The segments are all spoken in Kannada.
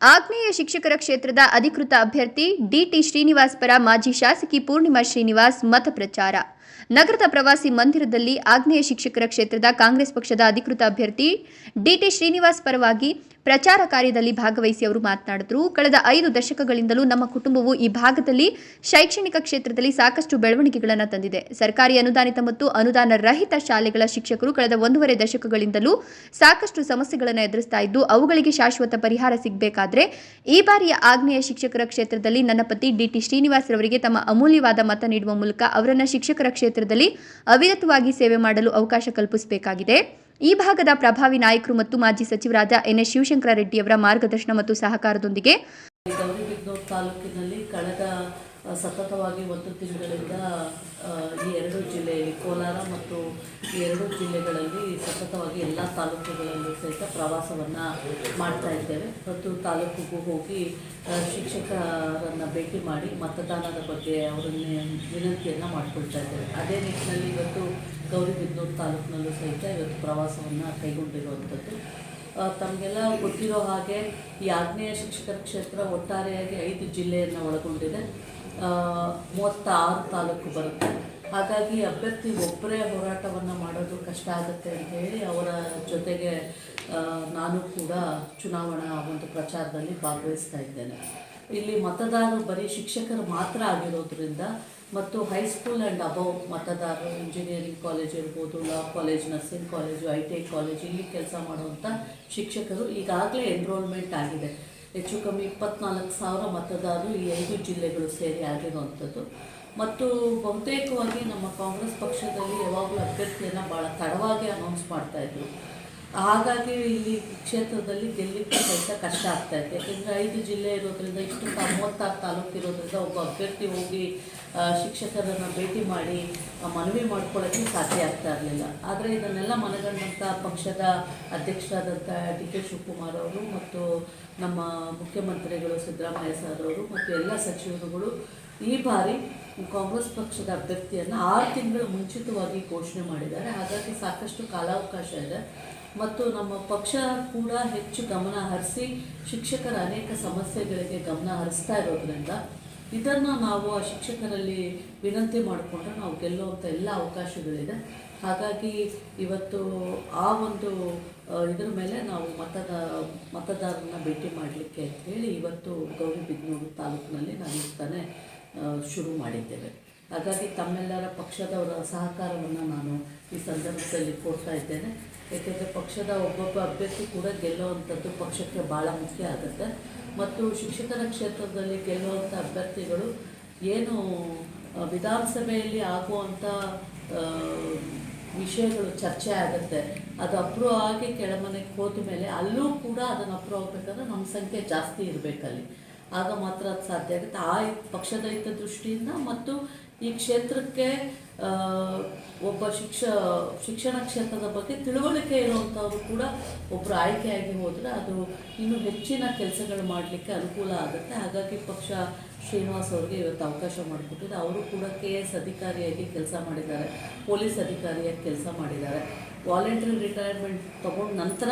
ಆಗ್ನೇಯ ಶಿಕ್ಷಕರ ಕ್ಷೇತ್ರದ ಅಧಿಕೃತ ಅಭ್ಯರ್ಥಿ ಡಿಟಿ ಶ್ರೀನಿವಾಸ್ ಪರ ಮಾಜಿ ಶಾಸಕಿ ಪೂರ್ಣಿಮಾ ಶ್ರೀನಿವಾಸ್ ಮತ ಪ್ರಚಾರ ನಗರದ ಪ್ರವಾಸಿ ಮಂದಿರದಲ್ಲಿ ಆಗ್ನೇಯ ಶಿಕ್ಷಕರ ಕ್ಷೇತ್ರದ ಕಾಂಗ್ರೆಸ್ ಪಕ್ಷದ ಅಧಿಕೃತ ಅಭ್ಯರ್ಥಿ ಡಿಟಿ ಶ್ರೀನಿವಾಸ್ ಪರವಾಗಿ ಪ್ರಚಾರ ಕಾರ್ಯದಲ್ಲಿ ಭಾಗವಹಿಸಿ ಅವರು ಮಾತನಾಡಿದರು. ಕಳೆದ ಐದು ದಶಕಗಳಿಂದಲೂ ನಮ್ಮ ಕುಟುಂಬವು ಈ ಭಾಗದಲ್ಲಿ ಶೈಕ್ಷಣಿಕ ಕ್ಷೇತ್ರದಲ್ಲಿ ಸಾಕಷ್ಟು ಬೆಳವಣಿಗೆಗಳನ್ನು ತಂದಿದೆ. ಸರ್ಕಾರಿ ಅನುದಾನಿತ ಮತ್ತು ಅನುದಾನ ರಹಿತ ಶಾಲೆಗಳ ಶಿಕ್ಷಕರು ಕಳೆದ ಒಂದೂವರೆ ದಶಕಗಳಿಂದಲೂ ಸಾಕಷ್ಟು ಸಮಸ್ಯೆಗಳನ್ನು ಎದುರಿಸ್ತಾ ಇದ್ದು, ಅವುಗಳಿಗೆ ಶಾಶ್ವತ ಪರಿಹಾರ ಸಿಗಬೇಕಾದ್ರೆ ಈ ಬಾರಿಯ ಆಗ್ನೇಯ ಶಿಕ್ಷಕರ ಕ್ಷೇತ್ರದಲ್ಲಿ ನನ್ನ ಪತಿ ಡಿಟಿ ಶ್ರೀನಿವಾಸ್ ರವರಿಗೆ ತಮ್ಮ ಅಮೂಲ್ಯವಾದ ಮತ ನೀಡುವ ಮೂಲಕ ಅವರನ್ನು ಶಿಕ್ಷಕರ ಕ್ಷೇತ್ರದಲ್ಲಿ ಅವಿರತವಾಗಿ ಸೇವೆ ಮಾಡಲು ಅವಕಾಶ ಕಲ್ಪಿಸಬೇಕಾಗಿದೆ. ಈ ಭಾಗದ ಪ್ರಭಾವಿ ನಾಯಕರು ಮತ್ತು ಮಾಜಿ ಸಚಿವರಾದ ಎನ್ ಎಸ್ ಶಿವಶಂಕರ ರೆಡ್ಡಿಯವರ ಮಾರ್ಗದರ್ಶನ ಮತ್ತು ಸಹಕಾರದೊಂದಿಗೆ ತಾಲೂಕಿನಲ್ಲಿ ಸತತವಾಗಿ ಒಂದು ತಿಂಗಳಿಂದ ಈ ಎರಡು ಜಿಲ್ಲೆಯಲ್ಲಿ ಕೋಲಾರ ಮತ್ತು ಈ ಎರಡು ಜಿಲ್ಲೆಗಳಲ್ಲಿ ಸತತವಾಗಿ ಎಲ್ಲ ತಾಲೂಕುಗಳಲ್ಲೂ ಸಹಿತ ಪ್ರವಾಸವನ್ನು ಮಾಡ್ತಾ ಇದ್ದೇವೆ. ಮತ್ತು ತಾಲೂಕಿಗೂ ಹೋಗಿ ಶಿಕ್ಷಕರನ್ನು ಭೇಟಿ ಮಾಡಿ ಮತದಾನದ ಬಗ್ಗೆ ಅವರನ್ನೇ ವಿನಂತಿಯನ್ನು ಮಾಡ್ಕೊಳ್ತಾ ಇದ್ದೇವೆ. ಅದೇ ನಿಟ್ಟಿನಲ್ಲಿ ಇವತ್ತು ಗೌರಿಬಿದನೂರು ತಾಲೂಕಿನಲ್ಲೂ ಸಹಿತ ಇವತ್ತು ಪ್ರವಾಸವನ್ನು ಕೈಗೊಂಡಿರುವಂಥದ್ದು. ತಮಗೆಲ್ಲ ಗೊತ್ತಿರೋ ಹಾಗೆ ಈ ಆಗ್ನೇಯ ಶಿಕ್ಷಕರ ಕ್ಷೇತ್ರ ಒಟ್ಟಾರೆಯಾಗಿ ಐದು ಜಿಲ್ಲೆಯನ್ನು ಒಳಗೊಂಡಿದೆ. ಮೂವತ್ತಾರು ತಾಲೂಕು ಬರುತ್ತೆ. ಹಾಗಾಗಿ ಅಭ್ಯರ್ಥಿ ಒಬ್ಬರೇ ಹೋರಾಟವನ್ನು ಮಾಡೋದು ಕಷ್ಟ ಆಗುತ್ತೆ ಅಂತ ಹೇಳಿ ಅವರ ಜೊತೆಗೆ ನಾನು ಕೂಡ ಚುನಾವಣಾ ಒಂದು ಪ್ರಚಾರದಲ್ಲಿ ಭಾಗವಹಿಸ್ತಾ ಇದ್ದೇನೆ. ಇಲ್ಲಿ ಮತದಾರರು ಬರೀ ಶಿಕ್ಷಕರು ಮಾತ್ರ ಆಗಿರೋದ್ರಿಂದ ಮತ್ತು ಹೈಸ್ಕೂಲ್ ಆ್ಯಂಡ್ ಅಬೌವ್ ಮತದಾರರು, ಇಂಜಿನಿಯರಿಂಗ್ ಕಾಲೇಜ್ ಇರ್ಬೋದು, law college, nursing college, I T I college, ಇಲ್ಲಿ ಕೆಲಸ ಮಾಡುವಂಥ ಶಿಕ್ಷಕರು ಈಗಾಗಲೇ ಎನ್ರೋಲ್ಮೆಂಟ್ ಆಗಿದೆ. ಹೆಚ್ಚು ಕಮ್ಮಿ ಇಪ್ಪತ್ನಾಲ್ಕು ಸಾವಿರ ಮತದಾರರು ಈ ಐದು ಜಿಲ್ಲೆಗಳು ಸೇರಿ ಆಗಿರುವಂಥದ್ದು. ಮತ್ತು ಬಹುತೇಕವಾಗಿ ನಮ್ಮ ಕಾಂಗ್ರೆಸ್ ಪಕ್ಷದಲ್ಲಿ ಯಾವಾಗಲೂ ಅಭ್ಯರ್ಥಿಯನ್ನು ಭಾಳ ತಡವಾಗಿ ಅನೌನ್ಸ್ ಮಾಡ್ತಾಯಿದ್ರು ಹಾಗಾಗಿ ಇಲ್ಲಿ ಕ್ಷೇತ್ರದಲ್ಲಿ ಗೆಲ್ಲಲಿಕ್ಕೆ ಸಹಿತ ಕಷ್ಟ ಆಗ್ತಾ ಇದೆ. ಯಾಕೆಂದರೆ ಐದು ಜಿಲ್ಲೆ ಇರೋದ್ರಿಂದ ಇಷ್ಟು ಮೂವತ್ತಾರು ತಾಲೂಕು ಇರೋದ್ರಿಂದ ಒಬ್ಬ ಅಭ್ಯರ್ಥಿ ಹೋಗಿ ಶಿಕ್ಷಕರನ್ನು ಭೇಟಿ ಮಾಡಿ ಮನವಿ ಮಾಡ್ಕೊಳ್ಳೋಕ್ಕೆ ಸಾಧ್ಯ ಆಗ್ತಾ ಇರಲಿಲ್ಲ. ಆದರೆ ಇದನ್ನೆಲ್ಲ ಮನಗಂಡಂಥ ಪಕ್ಷದ ಅಧ್ಯಕ್ಷರಾದಂಥ ಡಿ ಕೆ ಶಿವಕುಮಾರ್ ಅವರು ಮತ್ತು ನಮ್ಮ ಮುಖ್ಯಮಂತ್ರಿಗಳು ಸಿದ್ದರಾಮಯ್ಯ ಸರ್ ಅವರು ಮತ್ತು ಎಲ್ಲ ಸಚಿವರುಗಳು ಈ ಬಾರಿ ಕಾಂಗ್ರೆಸ್ ಪಕ್ಷದ ಅಭ್ಯರ್ಥಿಯನ್ನು ಆರು ತಿಂಗಳು ಮುಂಚಿತವಾಗಿ ಘೋಷಣೆ ಮಾಡಿದ್ದಾರೆ. ಹಾಗಾಗಿ ಸಾಕಷ್ಟು ಕಾಲಾವಕಾಶ ಇದೆ. ಮತ್ತು ನಮ್ಮ ಪಕ್ಷ ಕೂಡ ಹೆಚ್ಚು ಗಮನ ಹರಿಸಿ ಶಿಕ್ಷಕರ ಅನೇಕ ಸಮಸ್ಯೆಗಳಿಗೆ ಗಮನ ಹರಿಸ್ತಾ ಇರೋದ್ರಿಂದ ಇದನ್ನು ನಾವು ಆ ಶಿಕ್ಷಕರಲ್ಲಿ ವಿನಂತಿ ಮಾಡಿಕೊಂಡ್ರೆ ನಾವು ಗೆಲ್ಲುವಂಥ ಎಲ್ಲ ಅವಕಾಶಗಳಿದೆ. ಹಾಗಾಗಿ ಇವತ್ತು ಆ ಒಂದು ಇದರ ಮೇಲೆ ನಾವು ಮತದ ಮತದಾರರನ್ನ ಭೇಟಿ ಮಾಡಲಿಕ್ಕೆ ಅಂತ ಹೇಳಿ ಇವತ್ತು ಗೌರಿಬಿದನೂರು ತಾಲೂಕಿನಲ್ಲಿ ನಾನು ಈಗ ತಾನೇ ಆ, ಶುರು ಮಾಡಿದ್ದೇವೆ. ಹಾಗಾಗಿ ತಮ್ಮೆಲ್ಲರ ಪಕ್ಷದವರ ಸಹಕಾರವನ್ನು ನಾನು ಈ ಸಂದರ್ಭದಲ್ಲಿ ಕೊಡ್ತಾ ಇದ್ದೇನೆ. ಏಕೆಂದರೆ ಪಕ್ಷದ ಒಬ್ಬೊಬ್ಬ ಅಭ್ಯರ್ಥಿ ಕೂಡ ಗೆಲ್ಲುವಂಥದ್ದು ಪಕ್ಷಕ್ಕೆ ಭಾಳ ಮುಖ್ಯ ಆಗುತ್ತೆ. ಮತ್ತು ಶಿಕ್ಷಕರ ಕ್ಷೇತ್ರದಲ್ಲಿ ಗೆಲ್ಲುವಂಥ ಅಭ್ಯರ್ಥಿಗಳು ಏನು ವಿಧಾನಸಭೆಯಲ್ಲಿ ಆಗುವಂಥ ವಿಷಯಗಳು ಚರ್ಚೆ ಆಗುತ್ತೆ. ಅದು ಅಪ್ರೂವ್ ಆಗಿ ಕೆಳಮನೆಗೆ ಹೋದ ಮೇಲೆ ಅಲ್ಲೂ ಕೂಡ ಅದನ್ನು ಅಪ್ರೂವ್ ಆಗಬೇಕಾದ್ರೆ ನಮ್ಮ ಸಂಖ್ಯೆ ಜಾಸ್ತಿ ಇರಬೇಕಲ್ಲಿ. ಆಗ ಮಾತ್ರ ಅದು ಸಾಧ್ಯ ಆಗುತ್ತೆ. ಆ ಪಕ್ಷದ ಹಿತ ದೃಷ್ಟಿಯಿಂದ ಮತ್ತು ಈ ಕ್ಷೇತ್ರಕ್ಕೆ ಒಬ್ಬ ಶಿಕ್ಷ, ಶಿಕ್ಷಣ ಕ್ಷೇತ್ರದ ಬಗ್ಗೆ ತಿಳುವಳಿಕೆ ಇರುವಂಥವ್ರು ಕೂಡ ಒಬ್ಬರು ಆಯ್ಕೆಯಾಗಿ ಹೋದರೆ ಅದು ಇನ್ನೂ ಹೆಚ್ಚಿನ ಕೆಲಸಗಳು ಮಾಡಲಿಕ್ಕೆ ಅನುಕೂಲ ಆಗುತ್ತೆ. ಹಾಗಾಗಿ ಪಕ್ಷ ಶ್ರೀನಿವಾಸ್ ಅವ್ರಿಗೆ ಇವತ್ತು ಅವಕಾಶ ಮಾಡಿಕೊಟ್ಟಿದೆ. ಅವರು ಕೂಡ ಕೆ ಎಸ್ ಅಧಿಕಾರಿಯಾಗಿ ಕೆಲಸ ಮಾಡಿದ್ದಾರೆ. ಪೊಲೀಸ್ ಅಧಿಕಾರಿಯಾಗಿ ಕೆಲಸ ಮಾಡಿದ್ದಾರೆ. ವಾಲಂಟ್ರಿ ರಿಟೈರ್ಮೆಂಟ್ ತಗೊಂಡ ನಂತರ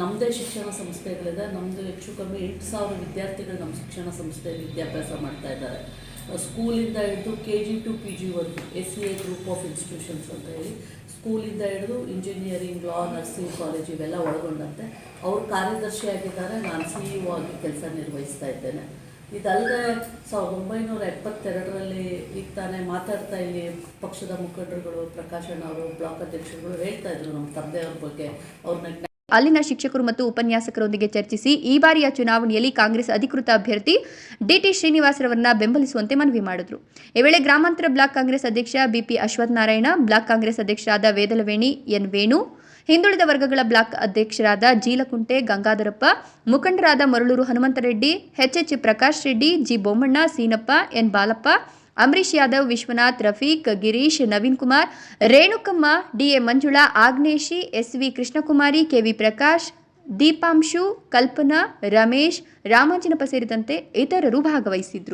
ನಮ್ಮದೇ ಶಿಕ್ಷಣ ಸಂಸ್ಥೆಗಳಿದೆ ನಮ್ಮದು ಹೆಚ್ಚು ಕಮ್ಮಿ ಎಂಟು ಸಾವಿರ ವಿದ್ಯಾರ್ಥಿಗಳು ನಮ್ಮ ಶಿಕ್ಷಣ ಸಂಸ್ಥೆಯಲ್ಲಿ ವಿದ್ಯಾಭ್ಯಾಸ ಮಾಡ್ತಾ ಇದ್ದಾರೆ. ಸ್ಕೂಲಿಂದ ಹಿಡಿದು K G to P ಜಿವರೆಗೂ S C A group of institutions ಅಂತ ಹೇಳಿ, ಸ್ಕೂಲಿಂದ ಹಿಡಿದು ಇಂಜಿನಿಯರಿಂಗ್ ಲಾ ನರ್ಸಿಂಗ್ ಕಾಲೇಜ್ ಇವೆಲ್ಲ ಒಳಗೊಂಡಂತೆ, ಅವರು ಕಾರ್ಯದರ್ಶಿಯಾಗಿದ್ದಾರೆ ನಾನು ಸಿ ಇ ಆಗಿ ಕೆಲಸ ನಿರ್ವಹಿಸ್ತಾ ಇದ್ದೇನೆ. ಇದಲ್ಲದೆ ಸಾವಿರದ ಒಂಬೈನೂರ ಎಪ್ಪತ್ತೆರಡರಲ್ಲಿ ಈಗ ತಾನೇ ಮಾತಾಡ್ತಾ ಇಲ್ಲಿ ಪಕ್ಷದ ಮುಖಂಡರುಗಳು ಪ್ರಕಾಶಣ್ಣ ಅವರು ಬ್ಲಾಕ್ ಅಧ್ಯಕ್ಷರುಗಳು ಹೇಳ್ತಾ ಇದ್ರು ನಮ್ಮ ತಂದೆಯವ್ರ ಬಗ್ಗೆ, ಅವ್ರನ್ನ ಅಲ್ಲಿನ ಶಿಕ್ಷಕರು ಮತ್ತು ಉಪನ್ಯಾಸಕರೊಂದಿಗೆ ಚರ್ಚಿಸಿ ಈ ಬಾರಿಯ ಚುನಾವಣೆಯಲ್ಲಿ ಕಾಂಗ್ರೆಸ್ ಅಧಿಕೃತ ಅಭ್ಯರ್ಥಿ ಡಿಟಿ ಶ್ರೀನಿವಾಸರವರನ್ನ ಬೆಂಬಲಿಸುವಂತೆ ಮನವಿ ಮಾಡಿದರು. ಈ ವೇಳೆ ಗ್ರಾಮಾಂತರ ಬ್ಲಾಕ್ ಕಾಂಗ್ರೆಸ್ ಅಧ್ಯಕ್ಷ B P Ashwath Narayana, block Congress ಅಧ್ಯಕ್ಷರಾದ ವೇದಲವೇಣಿ, ಎನ್. ವೇಣು, ಹಿಂದುಳಿದ ವರ್ಗಗಳ ಬ್ಲಾಕ್ ಅಧ್ಯಕ್ಷರಾದ ಜೀಲಕುಂಟೆ, ಗಂಗಾಧರಪ್ಪ, ಮುಖಂಡರಾದ Maralur Hanumanthareddy H Prakash Reddy, G. Bommanna, Seenappa, N. Balappa Ambareesh Yadav, Vishwanath, Rafiq, Girish, Naveen Kumar, Renukamma D A Manjula, Agnes S V Krishnakumari K V Prakash, Deepanshu, Kalpana, Ramesh, Ramanjanappa ಸೇರಿದಂತೆ ಇತರರು ಭಾಗವಹಿಸಿದ್ರು.